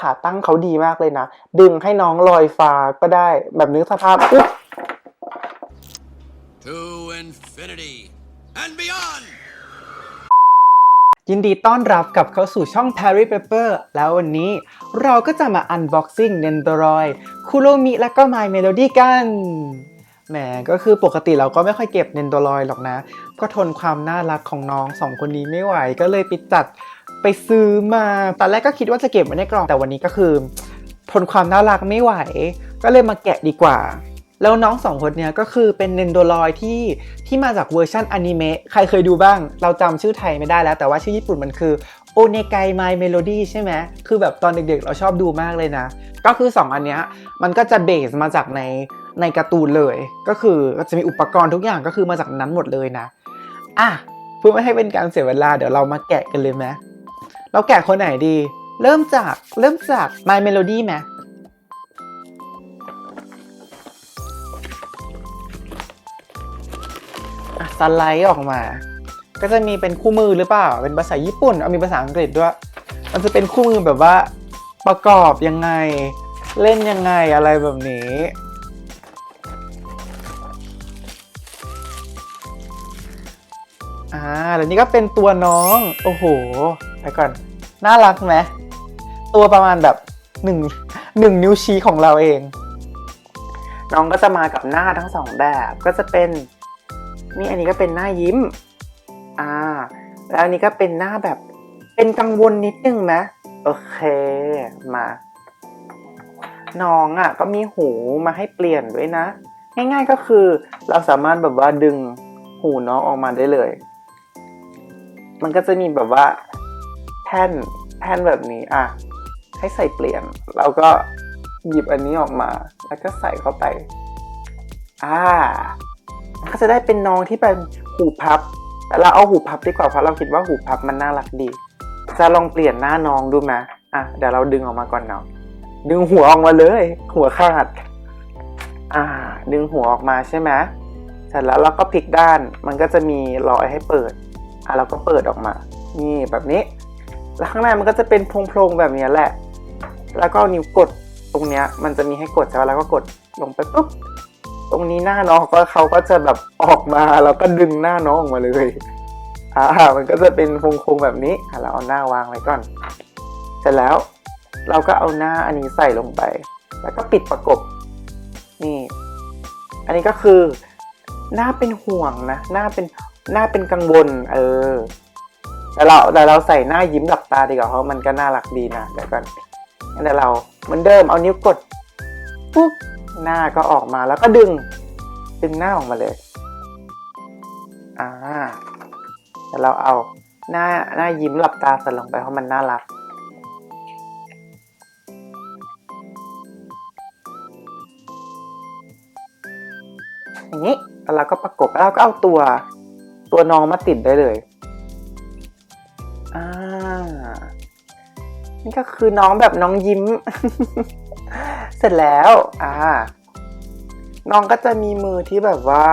ขาตั้งเขาดีมากเลยนะ ดึงให้น้องลอยฟ้าก็ได้แบบนึกสภาพอุ๊ย To infinity and beyond! ยินดีต้อนรับกลับเข้าสู่ช่อง Parry Pepper แล้ววันนี้เราก็จะมา unboxing Nendoroid Kuromi และก็ My Melody กันแหมก็คือปกติเราก็ไม่ค่อยเก็บ Nendoroid หรอกนะ ก็ทนความน่ารักของน้องสองคนนี้ไม่ไหวก็เลยไปจัด ไปซื้อมาตอนแรกก็คิดว่าจะเก็บไว้ในกล่องแต่วันนี้ก็คือ ทนความน่ารักไม่ไหว ก็เลยมาแกะดีกว่า แล้วน้องสองคนเนี้ยก็คือเป็นเนนโดรอยที่ที่มาจากเวอร์ชันอนิเมะใครเคยดูบ้าง เราจำชื่อไทยไม่ได้แล้ว แต่ว่าชื่อญี่ปุ่นมันคือโอเนไกไมเมโลดี้ใช่ไหม คือแบบตอนเด็กๆ เราชอบดูมากเลยนะ ก็คือ 2 อันเนี้ยมันก็จะเบสมาจากในในการ์ตูนเลย ก็คือก็จะมีอุปกรณ์ทุกอย่างก็คือมาจากนั้นหมดเลยนะ อะเพื่อไม่ให้เป็นการเสียเวลาเดี๋ยวเรามาแกะกันเลยไหม เราแกะคนไหนดี เริ่มจากเริ่มจาก My Melody ไหมอะสไลด์ออกมา ก็จะมีเป็นคู่มือหรือเปล่า เป็นภาษาญี่ปุ่น เอามีภาษาอังกฤษด้วย มันจะเป็นคู่มือแบบว่าประกอบยังไง เล่นยังไงอะไรแบบนี้อ่าแล้วนี่ก็เป็นตัวน้อง โอ้โห ไปก่อน น่ารักไหมตัวประมาณแบบหนึ่งหนึ่งนิ้วชี้ของเราเอง น้องก็จะมากับหน้าทั้งสองแบบก็จะเป็นนี่อันนี้ก็เป็นหน้ายิ้ม อ่า แล้วอันนี้ก็เป็นหน้าแบบ เป็นกังวลนิดนึงไหมโอเคมา น้องอะ ก็มีหูมาให้เปลี่ยนด้วยนะ ง่ายๆก็คือ เราสามารถแบบว่าดึงหูน้องออกมาได้เลย มันก็จะมีแบบว่า ท่นแท่นแบบนี้อะให้ใส่เปลี่ยน เราก็หยิบอันนี้ออกมา แล้วก็ใส่เข้าไปอ่าก็จะได้เป็นน้องที่เป็นหูพับ แต่เราเอาหูพับดีกว่าเพราะเราคิดว่าหูพับมันน่ารักดี จะลองเปลี่ยนหน้าน้องดูไหมอะเดี๋ยวเราดึงออกมาก่อนเนาะดึงหัวออกมาเลย หัวขาด อ่า ดึงหัวออกมาใช่ไหมเสร็จแล้วเราก็พลิกด้าน มันก็จะมีรอยให้เปิด อะเราก็เปิดออกมา นี่แบบนี้ แล้วข้างในมันก็จะเป็นโพรงๆแบบนี้แหละ แล้วก็นิ้วกดตรงเนี้ย มันจะมีให้กดใช่ไหมแล้วก็กดลงไปปุ๊บ ตรงนี้หน้าน้องก็เขาก็จะแบบออกมาแล้วก็ดึงหน้าน้องออกมาเลยอ่ามันก็จะเป็นโครงๆแบบนี้อะเราเอาหน้าวางไว้ก่อน เสร็จแล้วเราก็เอาหน้าอันนี้ใส่ลงไป แล้วก็ปิดประกบ นี่ อันนี้ก็คือ หน้าเป็นห่วงนะ หน้าเป็นหน้าเป็นกังวล เออ แต่เราแต่เราใส่หน้ายิ้มหลับตาดีกว่าเพราะมันก็น่ารักดีนะเดี๋ยวก่อนงั้นเดี๋ยวเราเหมือนเดิมเอานิ้วกดปุ๊บหน้าก็ออกมาแล้วก็ดึงดึงหน้าออกมาเลยอ่าแต่เราเอาหน้าหน้ายิ้มหลับตาใส่ลงไปเพราะมันน่ารักอย่างนี้แล้วเราก็ประกบแล้วเราก็เอาตัวตัวน้องมาติดได้เลย ก็คือน้องแบบน้องยิ้ม เสร็จแล้ว อ่า น้องก็จะมีมือที่แบบว่า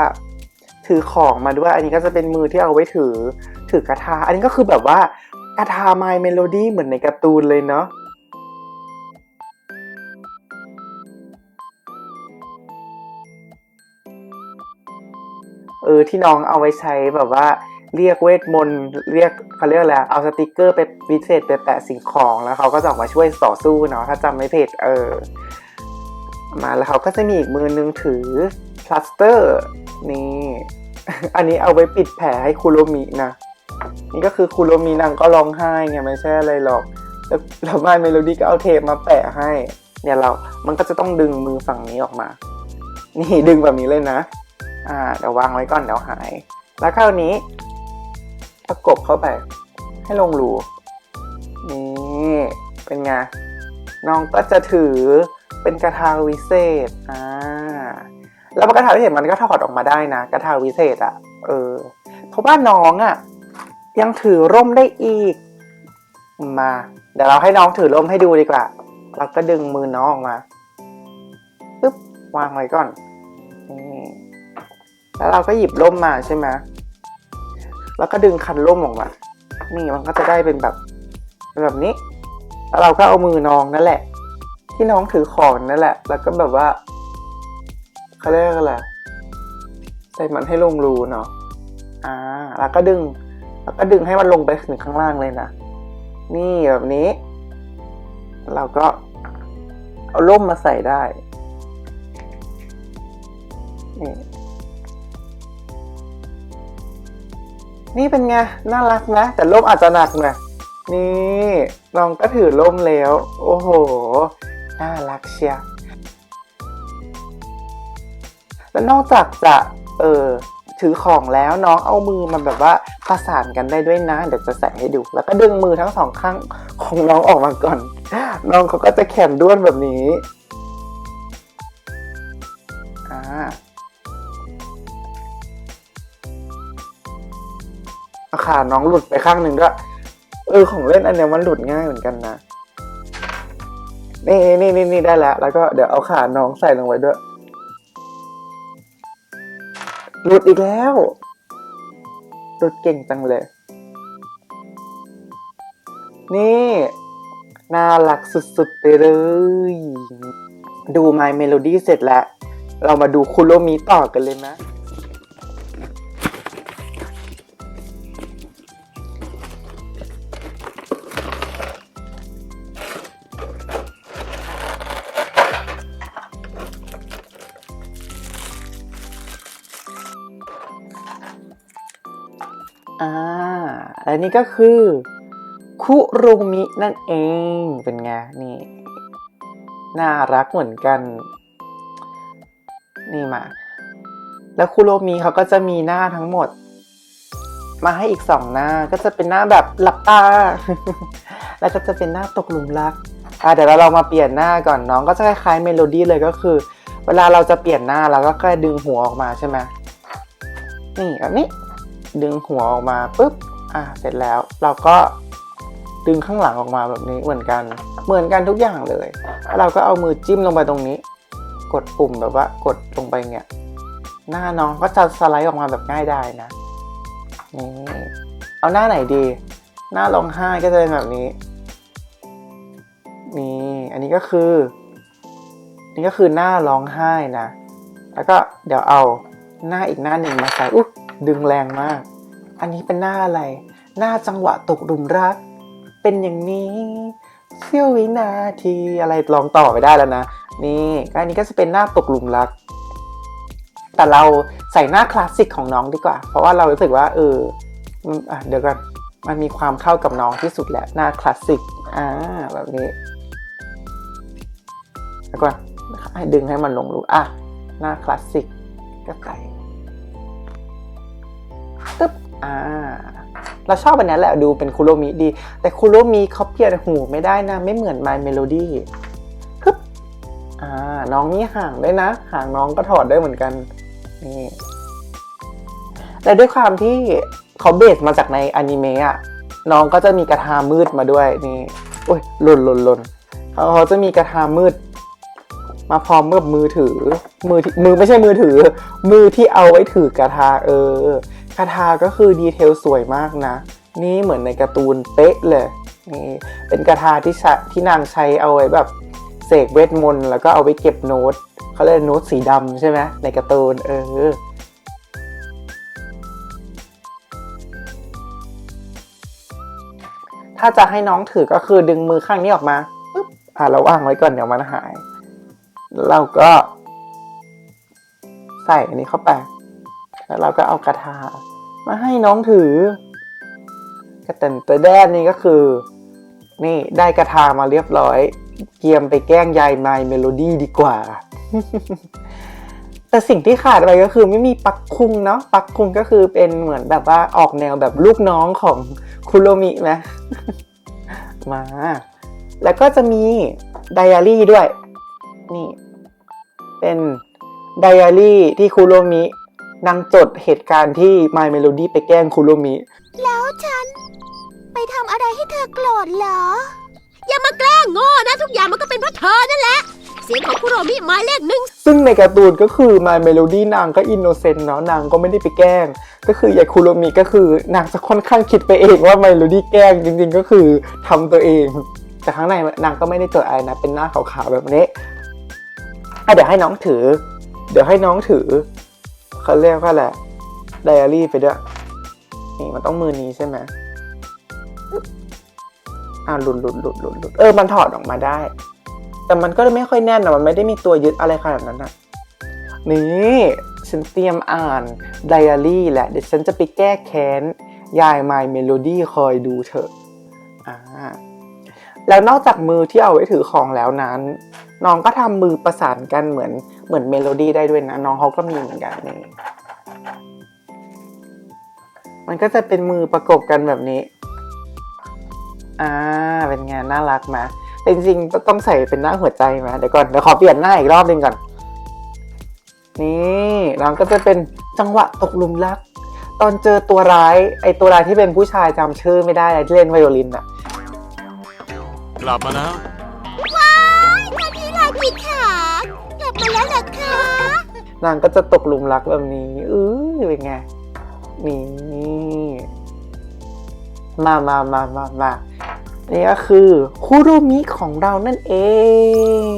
ถือของมาด้วย อันนี้ก็จะเป็นมือที่เอาไว้ถือ ถือกระทา อันนี้ก็คือแบบว่ากระทา My Melody เหมือนในการ์ตูนเลยเนาะเออที่น้องเอาไว้ใช้แบบว่า เรียกเวทมนต์เรียกเขาเรียกอะไรเอาสติกเกอร์ไปวิเศษไปแปะสิ่งของแล้วเขาก็จะออกมาช่วยต่อสู้เนาะถ้าจำไม่ผิดเออ มาแล้วเขาก็จะมีอีกมือนึงถือพลาสเตอร์นี่ อันนี้เอาไว้ปิดแผลให้คุโรมินะนี่ก็คือคุโรมินางก็ร้องไห้ไงไม่ใช่อะไรหรอกแล้วแล้วมาเมโลดี้ก็เอาเทปมาแปะให้ เนี่ยเรา มันก็จะต้องดึงมือฝั่งนี้ออกมา นี่ดึงแบบนี้เลยนะ อ่าเดี๋ยววางไว้ก่อนเดี๋ยวหาย แล้วคราวนี้ ประกบเข้าไป ให้ลงรูนี่เป็นไงน้องก็จะถือเป็นกระทาวิเศษอ่าแล้วกระทาวิเศษมันก็ถอดออกมาได้นะกระทาวิเศษอะ่ะ เออ เพราะว่าน้องอะ่ะ ยังถือร่มได้อีก มา เดี๋ยวเราให้น้องถือร่มให้ดูดีกว่าเราก็ดึงมือน้องออกมาปึ๊บวางไว้ก่อนนี่แล้วเราก็หยิบร่มมาใช่ไหม แล้วก็ดึงคันร่มออกมา นี่มันก็จะได้เป็นแบบเป็นแบบนี้ แล้วเราก็เอามือน้องนั่นแหละ ที่น้องถือของนั่นแหละ แล้วก็แบบว่าเขาเรียกอะไรใส่มันให้ลงรูเนาะ อ่า แล้วก็ดึง แล้วก็ดึงให้มันลงไปถึงข้างล่างเลยนะ นี่แบบนี้ เราก็เอาร่มมาใส่ได้ นี่ นี่เป็นไง น่ารักนะ แต่ร่มอาจจะหนักนะนี่น้องก็ถือร่มแล้ว โอ้โห น่ารักเชียแล้วนอกจากจะเออถือของแล้วน้องเอามือมันแบบว่าประสานกันได้ด้วยนะ เดี๋ยวจะใส่ให้ดู แล้วก็ดึงมือทั้งสองข้างของน้องออกมาก่อน น้องเขาก็จะแขนด้วนแบบนี้ ขาน้องหลุดไปข้างหนึ่งด้วยเออของเล่นอันเนี้ยมันหลุดง่ายเหมือนกันนะนี่นี่นี่นี่ได้แล้ว แล้วก็เดี๋ยวเอาขาน้องใส่ลงไว้ด้วย หลุดอีกแล้ว หลุดเก่งจังเลย นี่ น่ารักสุดๆไปเลย ดู My Melody เสร็จแล้ว เรามาดูคุโรมิต่อกันเลยนะ นี่ก็คือ คุโรมินั่นเอง เป็นไง นี่ น่ารักเหมือนกัน นี่มา แล้วคุโรมิเขาก็จะมีหน้าทั้งหมด มาให้อีกสองหน้าก็จะเป็นหน้าแบบหลับตา แล้วก็จะเป็นหน้าตกหลุมรักอะเดี๋ยวเราลองมาเปลี่ยนหน้าก่อนน้องก็จะคล้ายๆเมโลดี้เลยก็คือ เวลาเราจะเปลี่ยนหน้าเราก็แค่ดึงหัวออกมาใช่ไหมนี่แบบนี้ ดึงหัวออกมาปุ๊บ อะเสร็จแล้วเราก็ดึงข้างหลังออกมาแบบนี้เหมือนกัน เหมือนกันทุกอย่างเลยแล้วเราก็เอามือจิ้มลงไปตรงนี้ กดปุ่มแบบว่ากดลงไปเนี่ยหน้าน้องก็จะสไลด์ออกมาแบบง่ายได้นะนี่เอาหน้าไหนดี หน้าร้องไห้ก็จะเป็นแบบนี้ นี่ อันนี้ก็คือ นี่ก็คือหน้าร้องไห้นะ แล้วก็เดี๋ยวเอาหน้าอีกหน้าหนึ่งมาใส่อุ๊ดึงแรงมาก อันนี้เป็นหน้าอะไร หน้าจังหวะตกหลุมรัก เป็นอย่างนี้เสี้ยววินาทีอะไรลองต่อไปได้แล้วนะ นี่อันนี้ก็จะเป็นหน้าตกหลุมรัก แต่เราใส่หน้าคลาสสิกของน้องดีกว่า เพราะว่าเรารู้สึกว่า เออเดี๋ยวกันมันมีความเข้ากับน้องที่สุดแหละหน้าคลาสสิกอ่าแบบนี้แล้วก็ให้ดึงให้มันลงรูอะหน้าคลาสสิกก็ใส่ตึ๊บ อ่าเราชอบอันนี้แหละดูเป็นคุโรมิดี แต่คุโรมิเขาเปลี่ยนหูไม่ได้นะ ไม่เหมือน My Melody ฮึบอ่าน้องมีห่างด้วยนะ ห่างน้องก็ถอดได้เหมือนกันนี่และด้วยความที่เขาเบสมาจากในอนิเมะอะน้องก็จะมีกระทามืดมาด้วยนี่โอ้ยหล่นหล่นหล่นเขาจะมีกระทามืด มาพร้อมกับมือถือ มือมือไม่ใช่มือถือ มือที่เอาไว้ถือกระทาเออ กระทาก็คือดีเทลสวยมากนะ นี่เหมือนในการ์ตูนเป๊ะเลยนี่เป็นกระทาที่ที่นางใช้เอาไว้แบบเสกเวทมนต์แล้วก็เอาไว้เก็บโน้ตเขาเรียกโน้ตสีดำใช่ไหมในการ์ตูนเออถ้าจะให้น้องถือก็คือดึงมือข้างนี้ออกมาปึ๊บอะเราวางไว้ก่อนเดี๋ยวมันหาย เราก็ ใส่อันนี้เข้าไป แล้วเราก็เอากระทามาให้น้องถือกระตันตัวแดนนี่ก็คือ นี่ได้กระทามาเรียบร้อย เกียมไปแกล้งยายไมเมโลดี้ดีกว่า แต่สิ่งที่ขาดไปก็คือไม่มีปักคุงเนาะปักคุงก็คือเป็นเหมือนแบบว่าออกแนวแบบลูกน้องของคุโรมิไหมมา แล้วก็จะมีไดอารี่ด้วย นี่ เป็นไดอารี่ที่คุโรมิ นางจดเหตุการณ์ที่ My Melody ไปแกล้งคุโรมิ แล้วฉัน ไปทำอะไรให้เธอโกรธเหรอ อย่ามาแกล้งโง่นะทุกอย่างมันก็เป็นเพราะเธอนั่นแหละ เสียงของคุโรมิหมายเลขหนึ่งซึ่งในการ์ตูนก็คือ My Melody นางก็อินโนเซนต์เนาะนางก็ไม่ได้ไปแกล้ง ก็คืออย่างคุโรมิก็คือนางจะค่อนข้างคิดไปเองว่า My Melody แกล้งจริงๆ ก็คือทำตัวเอง แต่ข้างในนางก็ไม่ได้จดอะไรนะเป็นหน้าขาวๆแบบนี้อะเดี๋ยวให้น้องถือ เดี๋ยวให้น้องถือ เขาเรียกว่าอะไรไดอารี่ไปด้วย นี่มันต้องมือนี้ใช่ไหมอ่าหลุดหลุดหลุดหลุดหลุดเออ มันถอดออกมาได้ แต่มันก็ไม่ค่อยแน่นอะมันไม่ได้มีตัวยึดอะไรขนาดนั้นอะนี่ฉันเตรียมอ่านไดอารี่แหละ เดี๋ยวฉันจะไปแก้แค้น ยาย My Melody คอยดูเถอะอ่าแล้วนอกจากมือที่เอาไว้ถือของแล้วนั้น น้องก็ทำมือประสานกันเหมือน เหมือนเมโลดี้ได้ด้วยนะ น้องเขาก็มีเหมือนกันนี่มันก็จะเป็นมือประกบกันแบบนี้ อ่า เป็นไงน่ารักไหมแต่จริงๆต้องใส่เป็นหน้าหัวใจไหมเดี๋ยวก่อน เดี๋ยวขอเปลี่ยนหน้าอีกรอบหนึงก่อน นี่น้องก็จะเป็นจังหวะตกลุมรัก ตอนเจอตัวร้าย ไอตัวร้ายที่เป็นผู้ชายจำชื่อไม่ได้ที่เล่นไวโอลินอะกลับมาแล้ว นางก็จะตกหลุมรักแบบนี้เออเป็นไง นี่มามามามามานี่ก็คือคุโรมิของเรานั่นเอง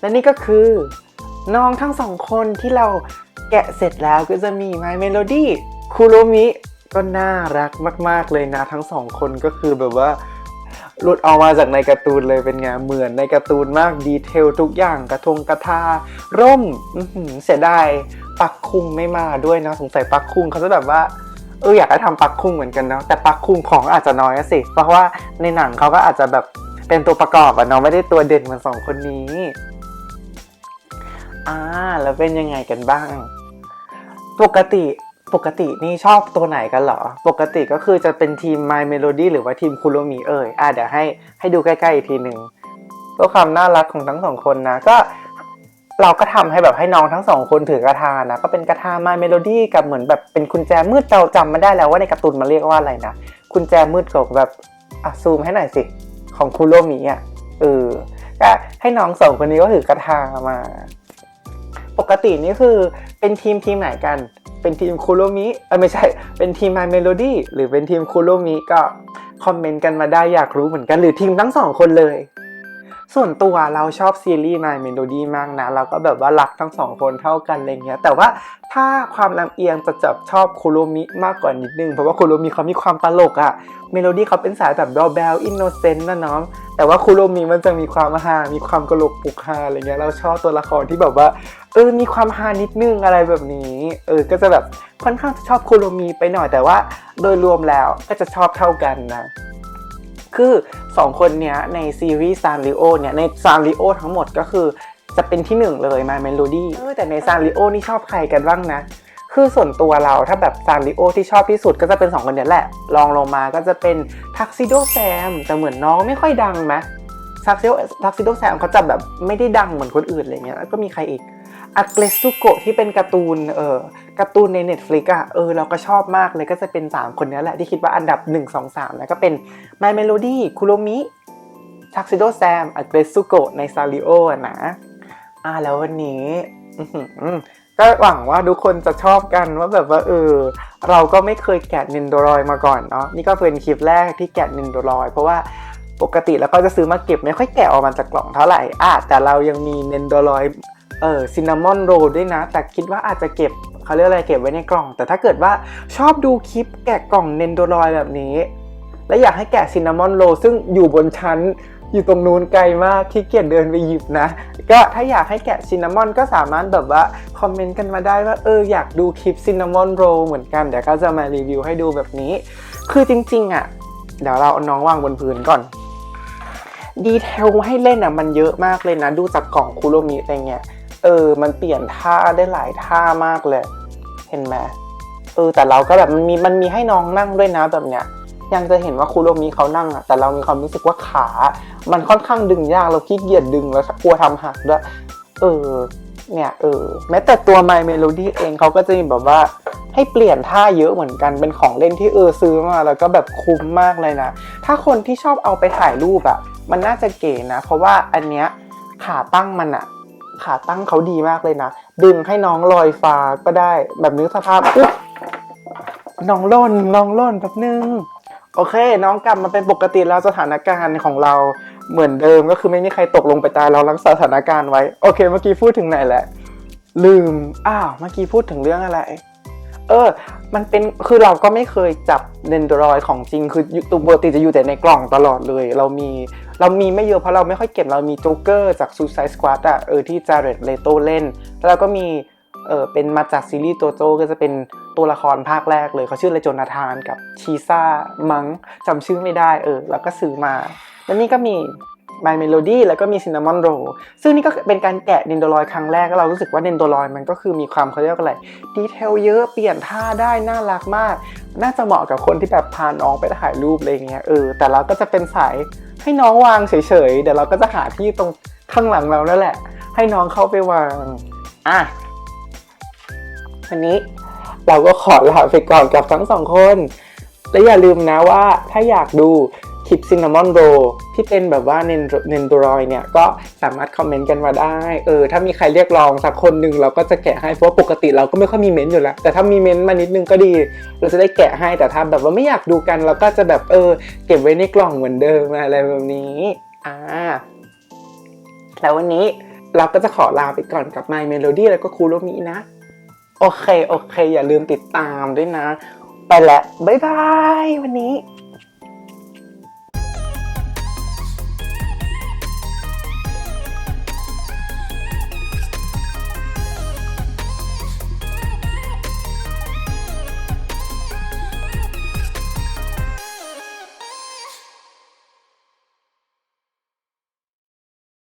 และนี่ก็คือ น้องทั้งสองคนที่เราแกะเสร็จแล้วก็จะมี My Melody คุโรมิก็น่ารักมาก ๆ เลยนะทั้งสองคนก็คือแบบว่า หลุดออกมาจากในการ์ตูนเลยเป็นไงเหมือนในการ์ตูนมากดีเทลทุกอย่างกระทงกระทาร่มเสียดายปักคุ้งไม่มาด้วยนะสงสัยปักคุ้งเขาจะแบบว่าเอออยากให้ทำปักคุ้งเหมือนกันเนาะแต่ปักคุ้งของอาจจะน้อยสิ เพราะว่าในหนังเขาก็อาจจะแบบเป็นตัวประกอบอะเนาะไม่ได้ตัวเด่นเหมือนสองคนนี้อ่าแล้วเป็นยังไงกันบ้าง ปกติ ปกตินี่ชอบตัวไหนกันเหรอ ปกติก็คือจะเป็นทีม My Melody หรือว่าทีมคุโรมิเอ่ยอะเดี๋ยวให้ให้ดูใกล้ๆอีกทีหนึ่งเพื่อความน่ารักของทั้งสองคนนะก็เราก็ทำให้แบบให้น้องทั้งสองคนถือกระทานะ ก็เป็นกระทา My Melody กับเหมือนแบบเป็นกุญแจมืดเราจำไม่ได้แล้วว่าในการ์ตูนมันเรียกว่าอะไรนะกุญแจมืดของแบบอะซูมให้หน่อยสิ ของคุโรมิอะเออก็ให้น้องสองคนนี้ก็ถือกระทามา ปกตินี่คือเป็นทีมทีมไหนกัน เป็นทีมคุโรมิเออไม่ใช่ เป็นทีม My Melody หรือเป็นทีมคุโรมิก็คอมเมนต์กันมาได้อยากรู้เหมือนกันหรือทีมทั้งสองคนเลย ส่วนตัวเราชอบซีรีส์ My Melody มากนะ เราก็แบบว่ารักทั้งสองคนเท่ากันอะไรเงี้ย แต่ว่าถ้าความลำเอียงจะจับชอบคุโรมิมากกว่านิดนึง เพราะว่าคุโรมิเขามีความตลกอะเมโลดี้เขาเป็นสายแบบเบลเบลอินโนเซนต์นะเนาะแต่ว่าคุโรมิมันจะมีความฮามีความกระโหลกปุกฮาอะไรเงี้ยเราชอบตัวละครที่แบบว่า เออมีความฮานิดนึงอะไรแบบนี้ เออก็จะแบบค่อนข้างจะชอบโคโรมิไปหน่อยแต่ว่าโดยรวมแล้วก็จะชอบเท่ากันนะคือ 2 คนเนี้ยในซีรีส์ซานริโอเนี่ยในซานริโอทั้งหมดก็คือจะเป็นที่หนึ่งเลยมาเมโลดี้เออแต่ในซานริโอนี่ชอบใครกันบ้างนะคือส่วนตัวเราถ้าแบบซานริโอที่ชอบที่สุดก็จะเป็น 2 คนเนี้ยแหละลองลงมาก็จะเป็นทักซิโดแซมแต่เหมือนน้องไม่ค่อยดังไหมทักซิโดทักซิโดแซมเขาจะแบบไม่ได้ดังเหมือนคนอื่นอะไรเงี้ยแล้วก็มีใครอีก อาเกรซุโกะที่เป็นการ์ตูนเออการ์ตูนใน Netflix อะเออเราก็ชอบมากเลยก็จะเป็น 3 คนนี้แหละที่คิดว่าอันดับ 1 2 3 แล้วก็เป็น My Melody คุโรมิทักซิโดแซมอ g เกรซุโกะในซาริโอนะอ่าแล้ววันนี้ก็หวังว่าทุกคนจะชอบกันว่าแบบว่าเออเราก็ไม่เคยแกะนินโดรอยมาก่อนเนาะนี่ก็เป็นคลิปแรกที่แกะนินโดรอยเพราะว่าปกติแล้วก็จะซื้อมาเก็บไม่ค่อยแกะออกมาจากกล่องเท่าไหร่อะแต่เรายังมีเนนโดรอย เออซินนามอนโรลด้วยนะ แต่คิดว่าอาจจะเก็บเขาเรียกอะไรเก็บไว้ในกล่อง แต่ถ้าเกิดว่าชอบดูคลิปแกะกล่องเนนโดรอยแบบนี้ และอยากให้แกะซินนามอนโรลซึ่งอยู่บนชั้นอยู่ตรงนู้นไกลมากที่เกียจเดินไปหยิบนะ ก็ถ้าอยากให้แกะซินนามอนก็สามารถแบบว่าคอมเมนต์กันมาได้ว่าเอออยากดูคลิปซินนามอนโรลเหมือนกันเดี๋ยวก็จะมารีวิวให้ดูแบบนี้ คือจริงๆอะ เดี๋ยวเราเอาน้องวางบนพื้นก่อนดีเทลให้เล่นอะมันเยอะมากเลยนะ ดูจากกล่องคุโรมิอะไรเงี้ย เออ มันเปลี่ยนท่าได้หลายท่ามากเลย เห็นไหมเออ แต่เราก็แบบมันมีมันมีให้น้องนั่งด้วยนะแบบเนี้ย ยังจะเห็นว่าคุโรมิเขานั่งอะแต่เรามีความรู้สึกว่าขา มันค่อนข้างดึงยากเราขี้เกียจดึงแล้วกลัวทำหักด้วย เออ เนี่ย เออ แม้แต่ตัว My Melody เองเขาก็จะมีแบบว่าให้เปลี่ยนท่าเยอะเหมือนกันเป็นของเล่นที่เออซื้อมา แล้วก็แบบคุ้มมากเลยนะ ถ้าคนที่ชอบเอาไปถ่ายรูปอะมันน่าจะเก๋นะ เพราะว่าอันเนี้ยขาตั้งมันอะ ขาตั้งเขาดีมากเลยนะ ดึงให้น้องลอยฟ้าก็ได้แบบนึกสภาพอุ๊ยน้องล่นน้องล่นแบบนึง โอเค น้องกลับมาเป็นปกติแล้วสถานการณ์ของเราเหมือนเดิมก็คือไม่มีใครตกลงไปตายเรารักษาสถานการณ์ไว้ โอเค เมื่อกี้พูดถึงไหนแหละ ลืมอ้าวเมื่อกี้พูดถึงเรื่องอะไร เออ มันเป็นคือเราก็ไม่เคยจับเดนดรอยของจริงคือตัวปกติจะอยู่แต่ในกล่องตลอดเลย เรามี เรามีไม่เยอะเพราะเราไม่ค่อยเก็บเรามีโจ๊กเกอร์จาก Suicide Squad อะเออที่จาร์เรตเลโตเล่น แล้วเราก็มีเออเป็นมาจากซีรีส์โจโจก็จะเป็นตัวละครภาคแรกเลยเขาชื่อเลยโจนาธานกับชีซ่ามังจำชื่อไม่ได้เออแล้วก็ซื้อมา แล้วนี่ก็มี My Melody แล้วก็มี Cinnamon Roll ซึ่งนี่ก็เป็นการแกะเดนโดรอยครั้งแรก แล้วเรารู้สึกว่าเดนโดรอยมันก็คือมีความเขาเรียกว่าอะไรดีเทลเยอะเปลี่ยนท่าได้น่ารักมาก น่าจะเหมาะกับคนที่แบบพาน้องไปถ่ายรูปอะไรเงี้ยเออแต่เราก็จะเป็นสายให้น้องวางเฉยๆเดี๋ยวเราก็จะหาที่ตรงข้างหลังเรานั่นแหละ ให้น้องเข้าไปวางอะวันนี้เราก็ขอลาไปก่อนกับทั้งสองคน และอย่าลืมนะว่าถ้าอยากดู คลิปซินนามอนโรที่เป็นแบบว่าเนนเนนโดรอยเนี่ย ก็สามารถคอมเมนต์กันมาได้ เออ ถ้ามีใครเรียกร้องสักคนหนึ่งเราก็จะแกะให้ เพราะปกติเราก็ไม่ค่อยมีเม้นต์อยู่แล้ว แต่ถ้ามีเม้นต์มานิดนึงก็ดี เราจะได้แกะให้ แต่ถ้าแบบว่าไม่อยากดูกันเราก็จะแบบเออ เก็บไว้ในกล่องเหมือนเดิมอะไรแบบนี้ อ่า แล้ววันนี้เราก็จะขอลาไปก่อนกับ My Melody แล้วก็คูโรมินะ โอเค โอเค อย่าลืมติดตามด้วยนะ ไปแล้วบ๊ายบาย วันนี้